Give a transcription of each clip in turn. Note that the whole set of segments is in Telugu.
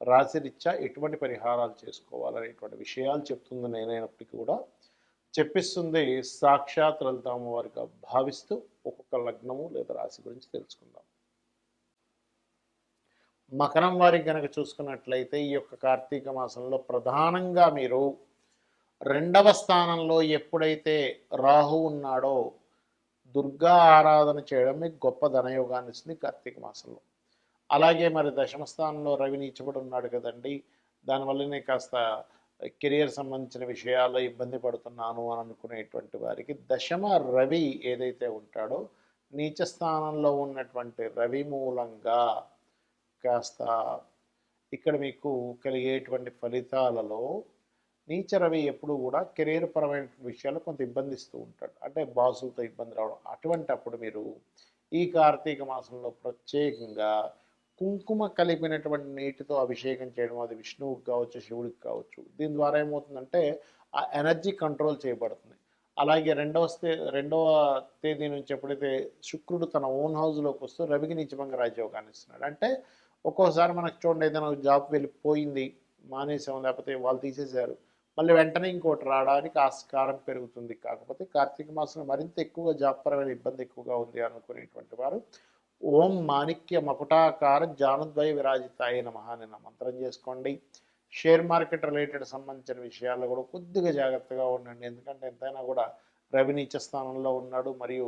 రాశిరీత్యా ఎటువంటి పరిహారాలు చేసుకోవాలనేటువంటి విషయాలు చెప్తుంది నేనైనప్పటికీ కూడా. చెప్పిస్తుంది సాక్షాత్ లలితాము వారిగా భావిస్తూ ఒక్కొక్క లగ్నము లేదా రాశి గురించి తెలుసుకుందాం. మకరం వారికి కనుక చూసుకున్నట్లయితే ఈ యొక్క కార్తీక మాసంలో ప్రధానంగా మీరు రెండవ స్థానంలో ఎప్పుడైతే రాహు ఉన్నాడో దుర్గా ఆరాధన చేయడం మీకు గొప్ప ధనయోగాన్ని ఇస్తుంది కార్తీక మాసంలో. అలాగే మరి దశమ స్థానంలో రవి నీచబడి ఉన్నాడు కదండి దానివల్లనే కాస్త కెరియర్ సంబంధించిన విషయాల్లో ఇబ్బంది పడుతున్నాను అని అనుకునేటువంటి వారికి దశమ రవి ఏదైతే ఉంటాడో నీచ స్థానంలో ఉన్నటువంటి రవి మూలంగా కాస్త ఇక్కడ మీకు కలిగేటువంటి ఫలితాలలో నీచ రవి ఎప్పుడు కూడా కెరీర్ పరమైన విషయాలు కొంత ఇబ్బందిస్తూ ఉంటాడు. అంటే బాసులతో ఇబ్బంది రావడం అటువంటి అప్పుడు మీరు ఈ కార్తీక మాసంలో ప్రత్యేకంగా కుంకుమ కలిపినటువంటి నీటితో అభిషేకం చేయడం అది విష్ణువుకి కావచ్చు శివుడికి కావచ్చు దీని ద్వారా ఏమవుతుందంటే ఆ ఎనర్జీ కంట్రోల్ చేయబడుతుంది. అలాగే రెండవ స్తే రెండవ తేదీ నుంచి ఎప్పుడైతే శుక్రుడు తన ఓన్ హౌస్లోకి వస్తూ రవికి నిజమంగా రాజ్యోగాన్ని ఇస్తున్నాడు. అంటే ఒక్కోసారి మనకు చూడండి ఏదైనా జాబ్ వెళ్ళిపోయింది మానేసాం లేకపోతే వాళ్ళు తీసేశారు మళ్ళీ వెంటనే ఇంకోటి రావడానికి ఆస్కారం పెరుగుతుంది. కాకపోతే కార్తీక మాసంలో మరింత ఎక్కువగా జాబ్ పరమైన ఇబ్బంది ఎక్కువగా ఉంది అనుకునేటువంటి వారు ఓం మాణిక్య మకుటాకార జానుద్వయ విరాజితాయ నమ అని మంత్రం చేసుకోండి. షేర్ మార్కెట్ రిలేటెడ్ సంబంధించిన విషయాల్లో కూడా కొద్దిగా జాగ్రత్తగా ఉండండి. ఎందుకంటే ఎంతైనా కూడా రవి నీచ స్థానంలో ఉన్నాడు. మరియు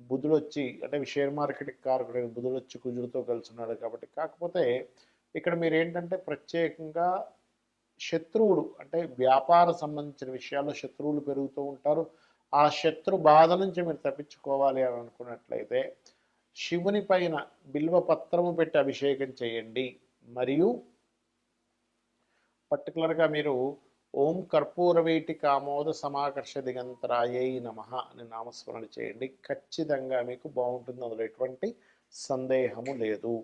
బుధుడు వచ్చి అంటే షేర్ మార్కెట్ కారకుడు బుధుడు వచ్చి కుజుడితో కలిసి ఉన్నాడు కాబట్టి. కాకపోతే ఇక్కడ మీరు ఏంటంటే ప్రత్యేకంగా శత్రువుడు అంటే వ్యాపార సంబంధించిన విషయాల్లో శత్రువులు పెరుగుతూ ఉంటారు. ఆ శత్రు బాధ నుంచి మీరు తప్పించుకోవాలి అని అనుకున్నట్లయితే శివుని పైన బిల్వ పత్రము పెట్టి అభిషేకం చేయండి. మరియు పర్టికులర్గా మీరు ఓం కర్పూరవేటి కామోద సమాకర్ష దిగంతరాయే నమ అని నామస్మరణ చేయండి. ఖచ్చితంగా మీకు బాగుంటుంది. అందులో ఎటువంటి సందేహము లేదు.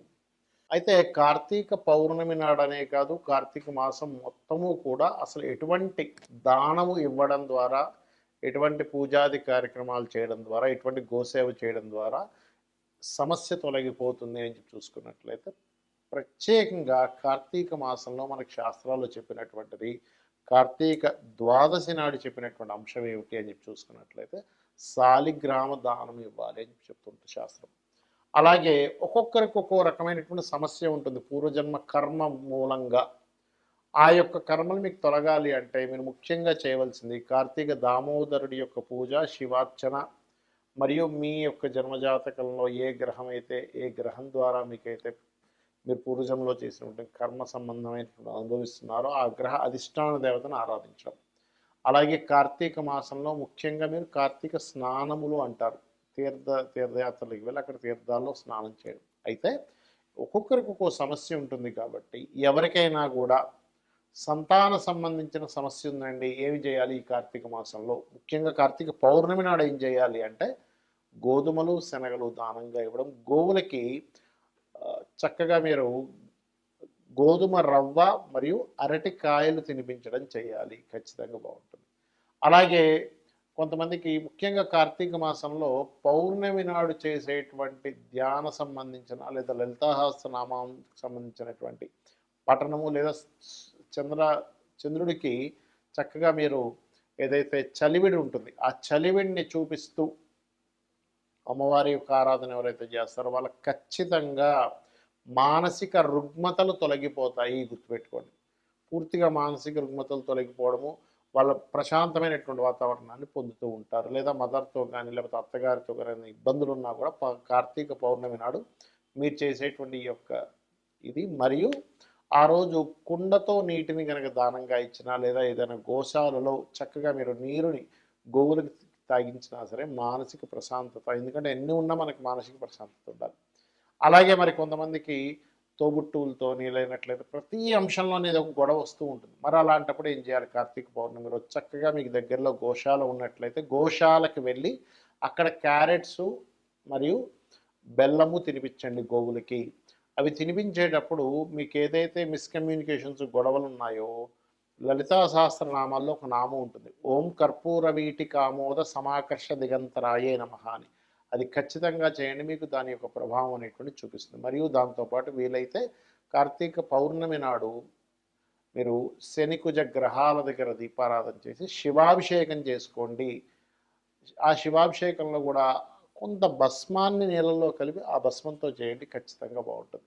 అయితే కార్తీక పౌర్ణమి నాడనే కాదు కార్తీక మాసం మొత్తము కూడా అసలు ఎటువంటి దానము ఇవ్వడం ద్వారా ఎటువంటి పూజాది కార్యక్రమాలు చేయడం ద్వారా ఎటువంటి గోసేవ చేయడం ద్వారా సమస్య తొలగిపోతుంది అని చెప్పి చూసుకున్నట్లయితే ప్రత్యేకంగా కార్తీక మాసంలో మనకు శాస్త్రాల్లో చెప్పినటువంటిది కార్తీక ద్వాదశి నాడు చెప్పినటువంటి అంశం ఏమిటి అని చెప్పి చూసుకున్నట్లయితే సాలిగ్రామ దానం ఇవ్వాలి అని చెప్తుంది శాస్త్రం. అలాగే ఒక్కొక్కరికి ఒక్కో రకమైనటువంటి సమస్య ఉంటుంది. పూర్వజన్మ కర్మ మూలంగా ఆ యొక్క కర్మలు మీకు తొలగాలి అంటే మీరు ముఖ్యంగా చేయవలసింది కార్తీక దామోదరుడి యొక్క పూజ శివార్చన మరియు మీ యొక్క జన్మజాతకంలో ఏ గ్రహం అయితే ఏ గ్రహం ద్వారా మీకైతే మీరు పూర్వజంలో చేసినటువంటి కర్మ సంబంధమైనటువంటి అనుభవిస్తున్నారో ఆ గ్రహ అధిష్టాన దేవతను ఆరాధించడం. అలాగే కార్తీక మాసంలో ముఖ్యంగా మీరు కార్తీక స్నానములు అంటారు. తీర్థ తీర్థయాత్రలకు వెళ్ళి అక్కడ తీర్థాల్లో స్నానం చేయడం. అయితే ఒక్కొక్కరికి ఒక్కో సమస్య ఉంటుంది కాబట్టి ఎవరికైనా కూడా సంతాన సంబంధించిన సమస్య ఉందండి. ఏమి చేయాలి ఈ కార్తీక మాసంలో? ముఖ్యంగా కార్తీక పౌర్ణమి నాడు ఏం చేయాలి అంటే గోధుమలు శనగలు దానంగా ఇవ్వడం. గోవులకి చక్కగా మీరు గోధుమ రవ్వ మరియు అరటి కాయలు తినిపించడం చేయాలి. ఖచ్చితంగా బాగుంటుంది. అలాగే కొంతమందికి ముఖ్యంగా కార్తీక మాసంలో పౌర్ణమి నాడు చేసేటువంటి ధ్యాన సంబంధించిన లేదా లలితాహాస్త్రనామం సంబంధించినటువంటి పఠనము లేదా చంద్ర చంద్రుడికి చక్కగా మీరు ఏదైతే చలివిడి ఉంటుంది ఆ చలివిడిని చూపిస్తూ అమ్మవారి యొక్క ఆరాధన ఎవరైతే చేస్తారో వాళ్ళకి ఖచ్చితంగా మానసిక రుగ్మతలు తొలగిపోతాయి గుర్తుపెట్టుకోండి. పూర్తిగా మానసిక రుగ్మతలు తొలగిపోవడము వాళ్ళ ప్రశాంతమైనటువంటి వాతావరణాన్ని పొందుతూ ఉంటారు. లేదా మదర్తో కానీ లేకపోతే అత్తగారితో కానీ ఇబ్బందులు ఉన్నా కూడా కార్తీక పౌర్ణమి నాడు మీరు చేసేటువంటి ఈ యొక్క ఇది. మరియు ఆ రోజు కుండతో నీటిని కనుక దానంగా ఇచ్చినా లేదా ఏదైనా గోశాలలో చక్కగా మీరు నీరుని గోవులకు తాగించినా సరే మానసిక ప్రశాంతత ఎందుకంటే ఎన్ని ఉన్నా మనకి మానసిక ప్రశాంతత ఉండాలి. అలాగే మరి కొంతమందికి తోబుట్టువులతో నీళ్ళైనట్లయితే ప్రతి అంశంలో అనేది ఒక గొడవ వస్తూ ఉంటుంది. మరి అలాంటప్పుడు ఏం చేయాలి? కార్తీక పౌర్ణమి రోజు చక్కగా మీకు దగ్గరలో గోశాల ఉన్నట్లయితే గోశాలకు వెళ్ళి అక్కడ క్యారెట్స్ మరియు బెల్లము తినిపించండి గోవులకి. అవి తినిపించేటప్పుడు మీకు ఏదైతే మిస్కమ్యూనికేషన్స్ గొడవలు ఉన్నాయో లలితా సహస్రనామాల్లో ఒక నామం ఉంటుంది. ఓం కర్పూర వీటి కామోద సమాకర్ష దిగంతరాయే నమ అని. అది ఖచ్చితంగా చేయండి మీకు దాని యొక్క ప్రభావం అనేటువంటి చూపిస్తుంది. మరియు దాంతోపాటు వీలైతే కార్తీక పౌర్ణమి నాడు మీరు శనికుజ గ్రహాల దగ్గర దీపారాధన చేసి శివాభిషేకం చేసుకోండి. ఆ శివాభిషేకంలో కూడా కొంత భస్మాన్ని నీళ్ళల్లో కలిపి ఆ భస్మంతో చేయండి ఖచ్చితంగా బాగుంటుంది.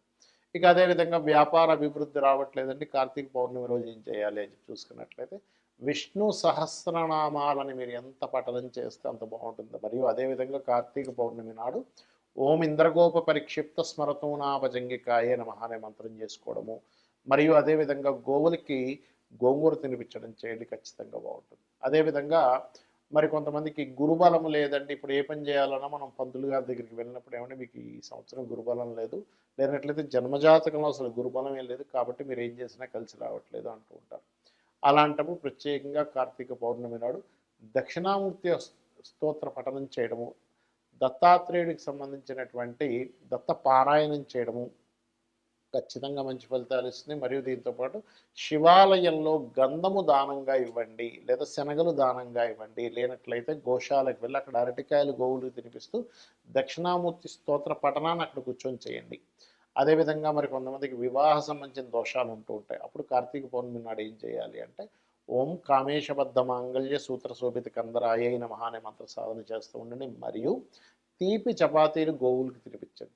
ఇక అదేవిధంగా వ్యాపార అభివృద్ధి రావట్లేదండి కార్తీక పౌర్ణమి రోజు ఏం చేయాలి అని చెప్పి చూసుకున్నట్లయితే విష్ణు సహస్రనామాలని మీరు ఎంత పఠనం చేస్తే అంత బాగుంటుంది. మరియు అదేవిధంగా కార్తీక పౌర్ణమి నాడు ఓం ఇంద్రగోప పరిక్షిప్త స్మరతూనాభజంగికాయే నమ అనే మంత్రం చేసుకోవడము. మరియు అదేవిధంగా గోవులకి గోంగూర తినిపించడం చేయండి ఖచ్చితంగా బాగుంటుంది. అదేవిధంగా మరి కొంతమందికి గురుబలం లేదండి. ఇప్పుడు ఏ పని చేయాలన్నా మనం పంతులు గారి దగ్గరికి వెళ్ళినప్పుడు ఏమంటే మీకు ఈ సంవత్సరం గురుబలం లేదు. లేనట్లయితే జన్మజాతకంలో అసలు గురుబలం ఏం లేదు. కాబట్టి మీరు ఏం చేసినా కలిసి రావట్లేదు అంటూ ఉంటారు. అలాంటప్పుడు ప్రత్యేకంగా కార్తీక పౌర్ణమి నాడు దక్షిణామూర్తి స్తోత్ర పఠనం చేయడము దత్తాత్రేయుడికి సంబంధించినటువంటి దత్త పారాయణం చేయడము ఖచ్చితంగా మంచి ఫలితాలు ఇస్తుంది. మరియు దీంతోపాటు శివాలయంలో గంధము దానంగా ఇవ్వండి లేదా శనగలు దానంగా ఇవ్వండి. లేనట్లయితే గోశాలకు వెళ్ళి అక్కడ అరటికాయలు గోవులు తినిపిస్తూ దక్షిణామూర్తి స్తోత్ర పఠనాన్ని అక్కడ కూర్చొని చేయండి. అదేవిధంగా మరి కొంతమందికి వివాహ సంబంధించిన దోషాలు ఉంటూ ఉంటాయి. అప్పుడు కార్తీక పౌర్ణమి నాడు ఏం చేయాలి అంటే ఓం కామేశబద్ధ మాంగళ్య సూత్ర శోభిత కందరాయ మహానే అనే మంత్ర సాధన చేస్తూ ఉండండి. మరియు తీపి చపాతీలు గోవులకు తినిపించండి.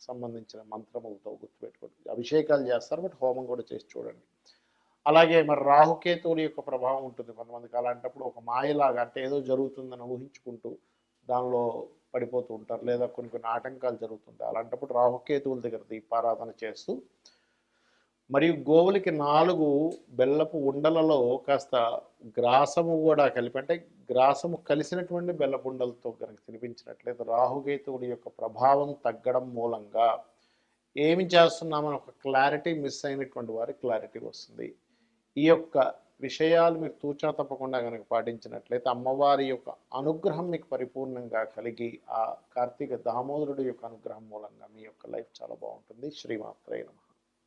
సంబంధించిన మంత్రములతో గుర్తుపెట్టుకోండి. అభిషేకాలు చేస్తారు బట్ హోమం కూడా చేసి చూడండి. అలాగే మరి రాహుకేతువుల యొక్క ప్రభావం ఉంటుంది. కొంతమందికి అలాంటప్పుడు ఒక మాయలాగా అంటే ఏదో జరుగుతుందని ఊహించుకుంటూ దానిలో పడిపోతూ ఉంటారు. లేదా కొన్ని కొన్ని ఆటంకాలు జరుగుతుంటాయి. అలాంటప్పుడు రాహుకేతువుల దగ్గర దీపారాధన చేస్తూ మరియు గోవులకి నాలుగు బెల్లపు ఉండలలో కాస్త గ్రాసము కూడా కలిపి అంటే గ్రాసము కలిసినటువంటి బెల్లపుండలతో కనుక తినిపించినట్లయితే రాహుకేతువుడి యొక్క ప్రభావం తగ్గడం మూలంగా ఏమి చేస్తున్నామని ఒక క్లారిటీ మిస్ అయినటువంటి వారి క్లారిటీ వస్తుంది. ఈ యొక్క విషయాలు మీరు తూచా తప్పకుండా కనుక పాటించినట్లయితే అమ్మవారి యొక్క అనుగ్రహం మీకు పరిపూర్ణంగా కలిగి ఆ కార్తీక దామోదరుడి యొక్క అనుగ్రహం మూలంగా మీ యొక్క లైఫ్ చాలా బాగుంటుంది. శ్రీమాత్రే నమః.